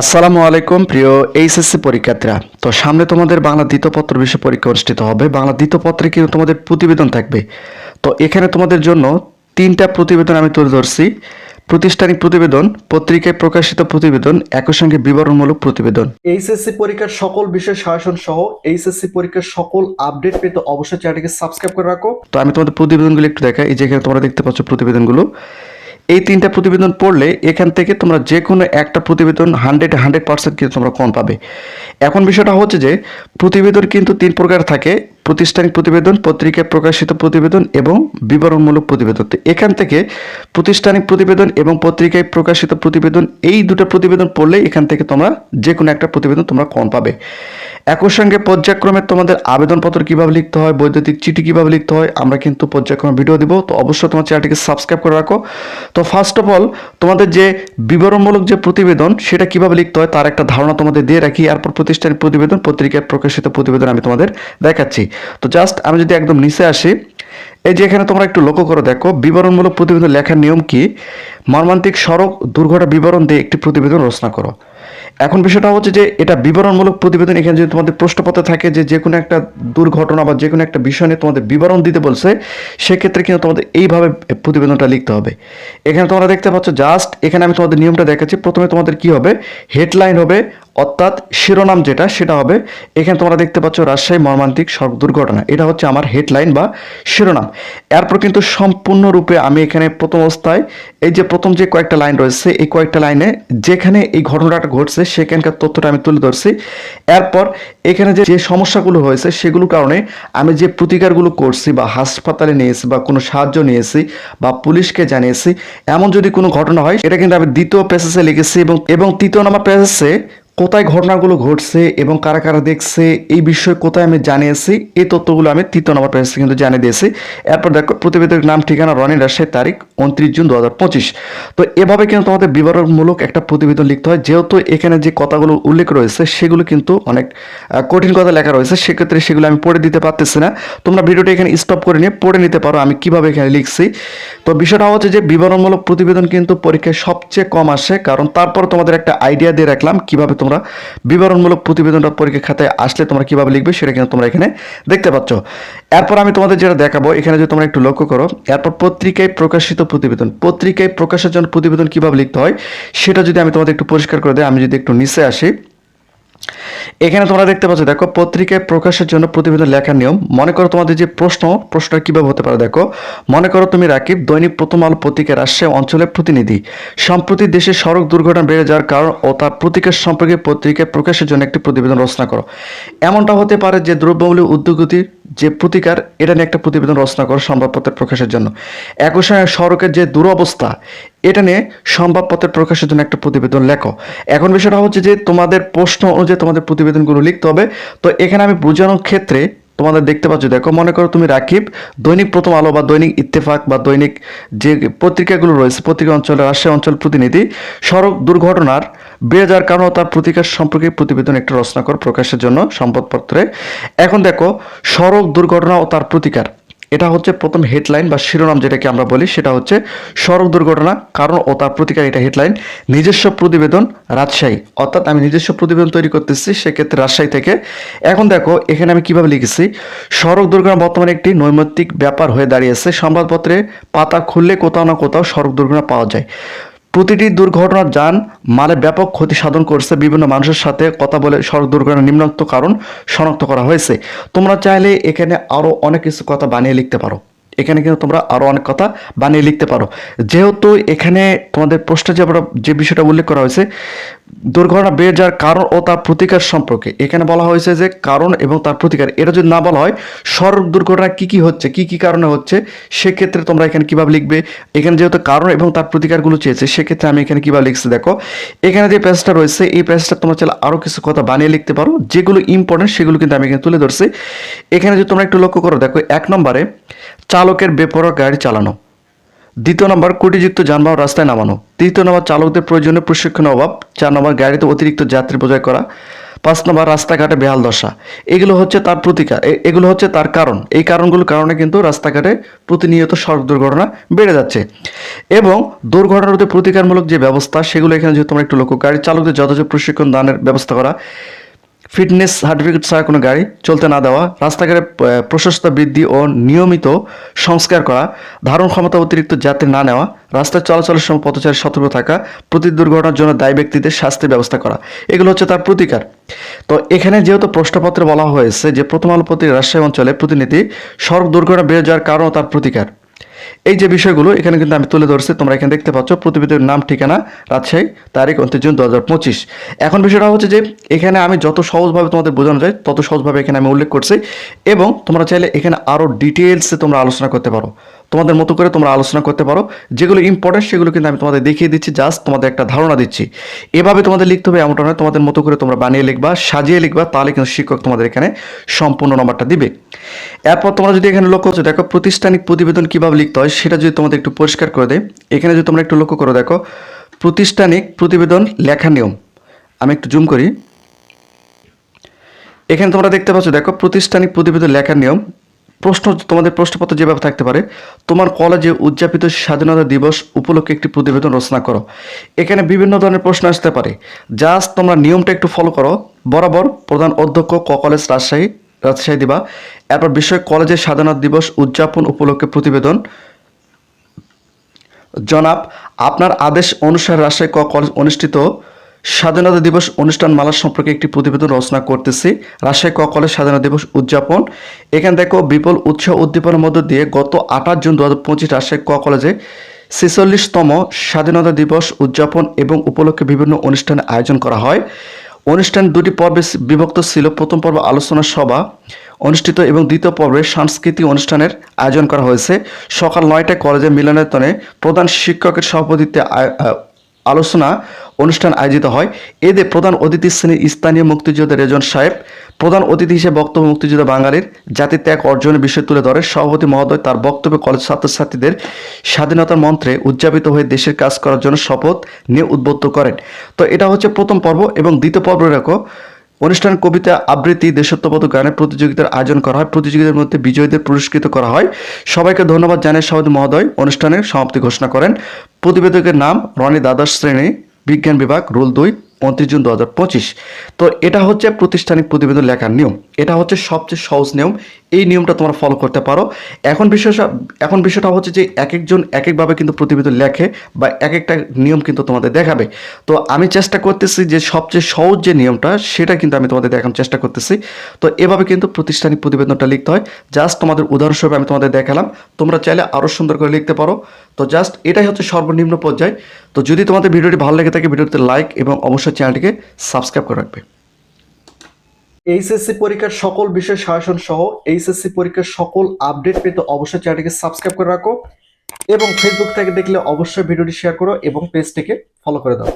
আসসালামু আলাইকুম প্রিয় এইচএসসি পরীক্ষার্থীরা। তো সামনে তোমাদের বাংলা দ্বিতীয় পত্র বিষয় পরীক্ষা অনুষ্ঠিত হবে। বাংলা দ্বিতীয় পত্রে কিন্তু তোমাদের প্রতিবেদন থাকবে। তো এখানে তোমাদের জন্য তিনটা প্রতিবেদন আমি তুলে ধরছি। প্রতিষ্ঠানিক প্রতিবেদন পত্রিকায় প্রকাশিত প্রতিবেদন একই সঙ্গে বিবরণমূলক প্রতিবেদন। এইচএসসি পরীক্ষার সকল বিষয় শাসন সহ এইচএসসি পরীক্ষার সকল আপডেট পেতে অবশ্যই চ্যানেলটিকে সাবস্ক্রাইব করে রাখো। তো আমি তোমাদের প্রতিবেদনগুলো একটু দেখাই। এই যেখানে তোমরা দেখতে পাচ্ছ প্রতিবেদনগুলো। এই তিনটা প্রতিবেদন পড়লে এখান থেকে তোমরা যে কোনো একটা প্রতিবেদন হান্ড্রেড হান্ড্রেড পার্সেন্ট কিন্তু তোমরা কম পাবে। এখন বিষয়টা হচ্ছে যে, প্রতিবেদন কিন্তু তিন প্রকার থাকে প্রতিষ্ঠানিক প্রতিবেদন, পত্রিকায় প্রকাশিত প্রতিবেদন এবং বিবরণমূলক প্রতিবেদন। তো এখান থেকে প্রতিষ্ঠানিক প্রতিবেদন এবং পত্রিকায় প্রকাশিত প্রতিবেদন, এই দুটো প্রতিবেদন পড়লে এখান থেকে তোমরা যে কোনো একটা প্রতিবেদন তোমরা কম পাবে। একই সঙ্গে পর্যায়ক্রমে তোমাদের আবেদনপত্র কীভাবে লিখতে হয়, বৈদ্যুতিক চিঠি কীভাবে লিখতে হয়, আমরা কিন্তু পর্যায়ক্রমে ভিডিও দিব। তো অবশ্যই তোমার চ্যানেলটিকে সাবস্ক্রাইব করে রাখো। তো ফার্স্ট অফ অল তোমাদের যে বিবরণমূলক যে প্রতিবেদন, সেটা কীভাবে লিখতে হয় তার একটা ধারণা তোমাদের দিয়ে রাখি। এরপর প্রতিষ্ঠানের প্রতিবেদন পত্রিকায় প্রকাশিত প্রতিবেদন আমি তোমাদের দেখাচ্ছি। তো জাস্ট আমি যদি একদম নিচে আসি এই যে এখানে তোমরা একটু লক্ষ্য করে দেখো, বিবরণমূলক প্রতিবেদন লেখার নিয়ম কি? মর্মান্তিক সড়ক দুর্ঘটনা বিবরণ দিয়ে একটি প্রতিবেদন রচনা করো। এখন বিষয়টা হচ্ছে যে এটা বিবরণমূলক প্রতিবেদন, এখানে যদি তোমাদের প্রশ্নপত্রে থাকে যে যে কোনো একটা দুর্ঘটনা বা যে কোনো একটা বিষয় নিয়ে তোমাদের বিবরণ দিতে বলছে, সেক্ষেত্রে কিন্তু তোমাদের এইভাবে প্রতিবেদনটা লিখতে হবে। এখানে তোমরা দেখতে পাচ্ছ, জাস্ট এখানে আমি তোমাদের নিয়মটা দেখাচ্ছি। প্রথমে তোমাদের কি হবে? হেডলাইন হবে অর্থাৎ শিরোনাম যেটা, সেটা হবে, এখানে তোমরা দেখতে পাচ্ছ রাজশাহী মর্মান্তিক সড়ক দুর্ঘটনা। এটা হচ্ছে আমার হেডলাইন বা শিরোনাম। এরপর কিন্তু সম্পূর্ণরূপে আমি এখানে প্রথম অবস্থায়, এই যে প্রথম যে কয়েকটা লাইন রয়েছে, এই কয়েকটা লাইনে যেখানে এই ঘটনাটা ঘটছে, সেখানকার তথ্যটা আমি তুলে ধরছি। এরপর এখানে যে সমস্যাগুলো হয়েছে, সেগুলোর কারণে আমি যে প্রতিকারগুলো করছি বা হাসপাতালে নিয়েছি বা কোনো সাহায্য নিয়েছি বা পুলিশকে জানিয়েছি, এমন যদি কোনো ঘটনা হয় এটা কিন্তু আমি দ্বিতীয় পেসেসে লিখেছি এবং এবং তৃতীয় নম্বর পেসেসে কোথায় ঘটনাগুলো ঘটছে এবং কারা কারা দেখছে, এই বিষয়ে কোথায় আমি জানিয়েছি, এই তথ্যগুলো আমি তৃতীয় নম্বর পেজে কিন্তু জানিয়ে দিয়েছি। এরপর দেখো, প্রতিবেদকের নাম, ঠিকানা, রনি, রাজশাহী, তারিখ, উনত্রিশ জুন দু হাজার পঁচিশ। তো এভাবে কিন্তু তোমাদের বিবরণমূলক একটা প্রতিবেদন লিখতে হয়, যেহেতু এখানে যে কথাগুলো উল্লেখ রয়েছে, সেগুলো কিন্তু অনেক কঠিন কথা লেখা রয়েছে, সেক্ষেত্রে সেগুলো আমি পড়ে দিতে পারতেছি না। তোমরা ভিডিওটা এখানে স্টপ করে নিয়ে পড়ে নিতে পারো, আমি কীভাবে এখানে লিখছি। তো বিষয়টা হচ্ছে যে, বিবরণমূলক প্রতিবেদন কিন্তু পরীক্ষায় সবচেয়ে কম আসে, কারণ তারপর তোমাদের একটা আইডিয়া দিয়ে রাখলাম, কীভাবে তোমরা বিবরণমূলক প্রতিবেদনটা পরীক্ষা খাতায় আসলে তোমরা কীভাবে লিখবে সেটা কিন্তু তোমরা এখানে দেখতে পাচ্ছ। এরপর আমি তোমাদের যেটা দেখাবো, এখানে যদি তোমরা একটু লক্ষ্য করো, এরপর পত্রিকায় প্রকাশিত প্রতিবেদন। পত্রিকায় প্রকাশের জন্য প্রতিবেদন কীভাবে লিখতে হয়, সেটা যদি আমি তোমাদের একটু পরিষ্কার করে দেয় আমি যদি একটু নিচে আসি। এখানে তোমরা দেখতে পাচ্ছ, দেখো পত্রিকায় প্রকাশের জন্য প্রতিবেদন লেখার নিয়ম। মনে করো তোমাদের যে প্রশ্ন, প্রশ্নটা কীভাবে হতে পারে, দেখো। মনে করো তুমি, রাকিব, দৈনিক প্রথম আলো পত্রিকা রাজশাহী অঞ্চলের প্রতিনিধি। সম্প্রতি দেশে সড়ক দুর্ঘটনা বেড়ে যাওয়ার কারণ ও তার প্রতিকার সম্পর্কে পত্রিকায় প্রকাশের জন্য একটি প্রতিবেদন রচনা করো। এমনটা হতে পারে যে দ্রব্যমূল্য উদ্যোগতির যে প্রতিকার, এটা নিয়ে একটা প্রতিবেদন রচনা করো সংবাদপত্রের প্রকাশের জন্য। একই সঙ্গে সড়কের যে দুরবস্থা এটা নিয়ে সংবাদপত্রের প্রকাশের জন্য একটা প্রতিবেদন লেখো। এখন বিষয়টা হচ্ছে যে তোমাদের প্রশ্ন অনুযায়ী তোমাদের প্রতিবেদনগুলো লিখতে হবে। তো এখানে আমি বোঝানোর ক্ষেত্রে তোমাদের দেখতে পাচ্ছ, দেখো, মনে করো তুমি রাকিব, দৈনিক প্রথম আলো বা দৈনিক ইত্তেফাক বা দৈনিক যে পত্রিকাগুলো রয়েছে, পত্রিকা অঞ্চলের রাজশাহী অঞ্চল প্রতিনিধি, সড়ক দুর্ঘটনার বেড়ে যাওয়ার কারণ তার প্রতিকার সম্পর্কে প্রতিবেদন একটা রচনা কর প্রকাশের জন্য সংবাদপত্রে এখন দেখো, সড়ক দুর্ঘটনা ও তার প্রতিকার। এটা হচ্ছে প্রথম হেডলাইন বা শিরোনাম যেটাকে আমরা বলি, সেটা হচ্ছে সড়ক দুর্ঘটনা, কারণ ও তার প্রতিকার এটা হেডলাইন নিজস্ব প্রতিবেদন রাজশাহী। অর্থাৎ আমি নিজস্ব প্রতিবেদন তৈরি করতেছি, সেক্ষেত্রে রাজশাহী থেকে। এখন দেখো, এখানে আমি কীভাবে লিখেছি, সড়ক দুর্ঘটনা বর্তমানে একটি নৈমিত্তিক ব্যাপার হয়ে দাঁড়িয়েছে। সংবাদপত্রে পাতা খুললে কোথাও না কোথাও সড়ক দুর্ঘটনা পাওয়া যায়। প্রতিটি দুর্ঘটনার যান মালে ব্যাপক ক্ষতি সাধন করছে বিভিন্ন মানুষের সাথে কথা বলে সড়ক দুর্ঘটনার নিম্নোক্ত কারণ শনাক্ত করা হয়েছে। তোমরা চাইলে এখানে আরও অনেক কিছু কথা বানিয়ে লিখতে পারো। এখানে কিন্তু তোমরা আরও অনেক কথা বানিয়ে লিখতে পারো। যেহেতু এখানে তোমাদের প্রশ্নে যে যে বিষয়টা উল্লেখ করা হয়েছে দুর্ঘটনা বেড়ে যাওয়ার কারণ ও তার প্রতিকার সম্পর্কে। এখানে বলা হয়েছে যে কারণ এবং তার প্রতিকার। এটা যদি না বলা হয়, সড়ক দুর্ঘটনা কি কি হচ্ছে, কি কি কারণে হচ্ছে, সেক্ষেত্রে তোমরা এখানে কীভাবে লিখবে? এখানে যেহেতু কারণ এবং তার প্রতিকারগুলো চেয়েছে, সেক্ষেত্রে আমি এখানে কীভাবে লিখছি দেখো। এখানে যে পেজটা রয়েছে, এই পেজটা তোমরা চাইলে আরও কিছু কথা বানিয়ে লিখতে পারো। যেগুলো ইম্পর্টেন্ট সেগুলো কিন্তু আমি এখানে তুলে ধরছি। এখানে যদি তোমরা একটু লক্ষ্য করো, দেখো, এক নম্বরে চালকের বেপরোয়া গাড়ি চালানো। দ্বিতীয় নম্বর কুটিযুক্ত যানবাহন রাস্তায় নামানো। তৃতীয় নম্বর, চালকদের প্রয়োজনীয় প্রশিক্ষণের অভাব। চার নম্বর, গাড়িতে অতিরিক্ত যাত্রী বোঝাই করা। পাঁচ নম্বর, রাস্তাঘাটে বেহাল দশা। এগুলো হচ্ছে তার প্রতিকার এগুলো হচ্ছে তার কারণ। এই কারণগুলোর কারণে কিন্তু রাস্তাঘাটে প্রতিনিয়ত সড়ক দুর্ঘটনা বেড়ে যাচ্ছে। এবং দুর্ঘটনা রোধে প্রতিকারমূলক যে ব্যবস্থা, সেগুলো এখানে যেহেতু তোমরা একটু লক্ষ্য গাড়ি চালকদের যথাযথ প্রশিক্ষণ, দানের ব্যবস্থা করা ফিটনেস সার্টিফিকেট ছাড়া কোনো গাড়ি চলতে না দেওয়া রাস্তাঘাটে আহ, প্রশস্ততা বৃদ্ধি ও নিয়মিত সংস্কার করা ধারণ ক্ষমতা অতিরিক্ত যাত্রী না নেওয়া রাস্তায় চলাচলের সময় পথচারী সতর্ক থাকা প্রতি দুর্ঘটনার জন্য দায়ী ব্যক্তিদের শাস্তির ব্যবস্থা করা। এগুলো হচ্ছে তার প্রতিকার। তো এখানে যেহেতু প্রশ্নপত্রে বলা হয়েছে যে প্রথম আলো রাজশাহী অঞ্চলে প্রতিনিধি সড়ক দুর্ঘটনা বেড়ে যাওয়ার কারণও তার প্রতিকার। এই যে বিষয়গুলো, এখানে কিন্তু আমি তুলে ধরছি। তোমরা এখানে দেখতে পাচ্ছ প্রতিবেদনের নাম, ঠিকানা, রাজশাহী, তারিখ উনত্রিশ জুন দু হাজার পঁচিশ। এখন বিষয়টা হচ্ছে যে, এখানে আমি যত সহজভাবে তোমাদের বোঝানো যায়, তত সহজভাবে এখানে আমি উল্লেখ করছি। এবং তোমরা চাইলে এখানে আরও ডিটেলসে তোমরা আলোচনা করতে পারো। তোমাদের মতো করে তোমরা আলোচনা করতে পারো। যেগুলো ইম্পর্টেন্ট সেগুলো কিন্তু আমি তোমাদের দেখিয়ে দিচ্ছি জাস্ট তোমাদের একটা ধারণা দিচ্ছি। এভাবে তোমাদের লিখতে হবে এমনটা নয়, তোমাদের মতো করে তোমরা বানিয়ে লিখবা, সাজিয়ে লিখবা, তাহলে কিন্তু শিক্ষক তোমাদের এখানে সম্পূর্ণ নম্বরটা দিবে। এরপর তোমরা যদি এখানে লক্ষ্য করছ, দেখো প্রতিষ্ঠানিক প্রতিবেদন কীভাবে লিখতে হয়, সেটা যদি তোমাদের একটু পরিষ্কার করে দেয় এখানে যদি তোমরা একটু লক্ষ্য করো, দেখো প্রতিষ্ঠানিক প্রতিবেদন লেখা নিয়ম। আমি একটু জুম করি। এখানে তোমরা দেখতে পাচ্ছ, দেখো প্রতিষ্ঠানিক প্রতিবেদন লেখার নিয়ম। প্রশ্ন, তোমাদের প্রশ্নপত্র যেভাবে থাকতে পারে, তোমার কলেজে উদযাপিত স্বাধীনতা দিবস উপলক্ষে একটি প্রতিবেদন রচনা করো। এখানে বিভিন্ন ধরনের প্রশ্ন আসতে পারে। জাস্ট তোমরা নিয়মটা একটু ফলো করো। বরাবর প্রধান অধ্যক্ষ ক কলেজ রাজশাহী রাজশাহী দিবা। এরপর বিষয় কলেজের স্বাধীনতা দিবস উদযাপন উপলক্ষে প্রতিবেদন। জনাব, আপনার আদেশ অনুসারে রাজশাহী ক কলেজ অনুষ্ঠিত স্বাধীনতা দিবস অনুষ্ঠান মালা সম্পর্কে একটি প্রতিবেদন রচনা করতেছি। রাজশাহী ক কলেজ স্বাধীনতা দিবস উদযাপন। এখানে দেখো, বিপুল উৎসাহ উদ্দীপনার মধ্য দিয়ে গত আঠাশ জুন দু হাজার পঁচিশ রাজশাহী ক কলেজে ছেচল্লিশতম স্বাধীনতা দিবস উদযাপন এবং উপলক্ষে বিভিন্ন অনুষ্ঠানের আয়োজন করা হয়। অনুষ্ঠান দুটি পর্বে বিভক্ত ছিল। প্রথম পর্ব আলোচনা সভা অনুষ্ঠিত এবং দ্বিতীয় পর্বে সাংস্কৃতিক অনুষ্ঠানের আয়োজন করা হয়েছে। সকাল নয়টায় কলেজের মিলনায়তনে প্রধান শিক্ষকের সভাপতিত্বে আলোচনা অনুষ্ঠান আয়োজিত হয়। এতে প্রধান অতিথি শ্রেণির স্থানীয় মুক্তিযোদ্ধা রেজন সাহেব, প্রধান অতিথি হিসেবে বক্তব্য মুক্তিযোদ্ধা বাঙালির জাতির ত্যাগ অর্জনের বিষয় তুলে ধরে। সভাপতি মহোদয় তার বক্তব্যে কলেজ ছাত্রছাত্রীদের স্বাধীনতার মন্ত্রে উদযাপিত হয়ে দেশের কাজ করার জন্য শপথ নিয়ে উদ্বুদ্ধ করেন। তো এটা হচ্ছে প্রথম পর্ব এবং দ্বিতীয় পর্ব রেখো। অনুষ্ঠান কবিতা আবৃত্তি দেশত্ববোধ গানের প্রতিযোগিতার আয়োজন করা হয়। প্রতিযোগিতার মধ্যে বিজয়ীদের পুরস্কৃত করা হয়। সবাইকে ধন্যবাদ জানিয়ে সভাপতি মহোদয় অনুষ্ঠানের সমাপ্তি ঘোষণা করেন। প্রতিবেদকের নাম রনি দ্বাদশ শ্রেণি, বিজ্ঞান বিভাগ, রুল দুই, উনত্রিশ জুন দু হাজার পঁচিশ। তো এটা হচ্ছে প্রতিষ্ঠানিক প্রতিবেদন লেখার নিয়ম। এটা হচ্ছে সবচেয়ে সহজ নিয়ম। এই নিয়মটা তোমরা ফলো করতে পারো। এখন বিষয় এখন বিষয়টা হচ্ছে যে এক একজন এক একভাবে কিন্তু প্রতিবেদন লেখে বা এক একটা নিয়ম কিন্তু তোমাদের দেখাবে। তো আমি চেষ্টা করতেছি যে সবচেয়ে সহজ যে নিয়মটা, সেটা কিন্তু আমি তোমাদের দেখানোর চেষ্টা করতেছি। তো এভাবে কিন্তু প্রতিষ্ঠানিক প্রতিবেদনটা লিখতে হয়। জাস্ট তোমাদের উদাহরণস্বরূপ আমি তোমাদের দেখালাম। তোমরা চাইলে আরও সুন্দর করে লিখতে পারো। তো জাস্ট এটাই হচ্ছে সর্বনিম্ন পর্যায়। তো যদি তোমাদের ভিডিওটি ভালো লেগে থাকে ভিডিওতে লাইক এবং অবশ্যই চ্যানেলটিকে সাবস্ক্রাইব করে রাখবে। এইচএসসি পরীক্ষার সকল বিষয় শাসন সহ এইচএসসি পরীক্ষার সকল আপডেট পেতে অবশ্যই চ্যানেলটিকে সাবস্ক্রাইব করে রাখো এবং ফেসবুক থেকে দেখলে অবশ্যই ভিডিওটি শেয়ার করো এবং পেজটিকে ফলো করে দাও।